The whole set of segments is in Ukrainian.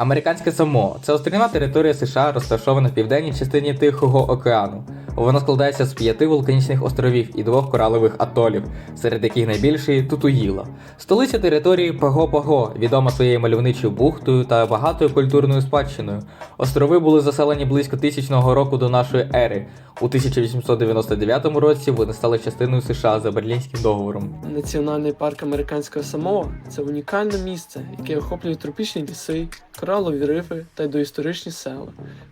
Американське Самоа це острівна територія США, розташована в південній частині Тихого океану. Вона складається з п'яти вулканічних островів і двох коралових атолів, серед яких найбільший Тутуїла. Столиця території Паго-Паго, відома своєю мальовничою бухтою та багатою культурною спадщиною. Острови були заселені близько тисячного року до нашої ери. У 1899 році вони стали частиною США за Берлінським договором. Національний парк американського Самоа це унікальне місце, яке охоплює тропічні ліси, коралові рифи та доісторичні села.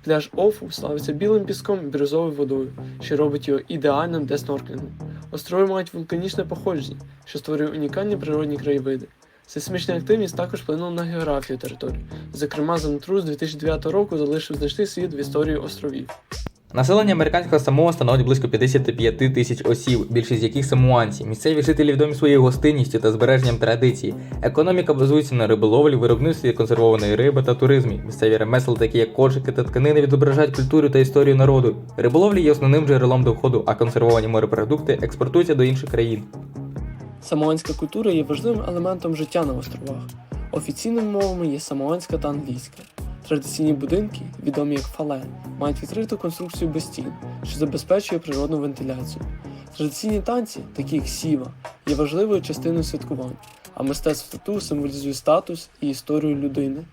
Пляж Офу славиться білим піском і бірюзовою водою, що робить його ідеальним для снорклінгу. Острови мають вулканічне походження, що створює унікальні природні краєвиди. Сейсмічна активність також вплинула на географію території. Зокрема, землетрус 2009 року залишив значний слід в історії островів. Населення американського Самоа становить близько 55 тисяч осіб, більшість з яких самоанці. Місцеві жителі відомі своєю гостинністю та збереженням традицій. Економіка базується на риболовлі, виробництві консервованої риби та туризмі. Місцеві ремесла, такі як кошики та тканини, відображають культуру та історію народу. Риболовлі є основним джерелом доходу, а консервовані морепродукти експортуються до інших країн. Самоанська культура є важливим елементом життя на островах. Офіційними мовами є самоанська та англійська. Традиційні будинки, відомі як фале, мають відкриту конструкцію без стін, що забезпечує природну вентиляцію. Традиційні танці, такі як сіва, є важливою частиною святкувань, а мистецтво тату символізує статус і історію людини.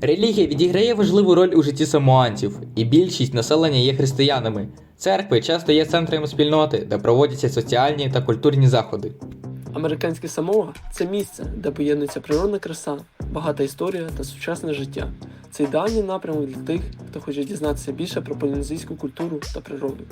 Релігія відіграє важливу роль у житті самоанців, і більшість населення є християнами. Церкви часто є центрами спільноти, де проводяться соціальні та культурні заходи. Американське Самоа це місце, де поєднується природна краса, багата історія та сучасне життя. Це ідеальний напрямок для тих, хто хоче дізнатися більше про полінезійську культуру та природу.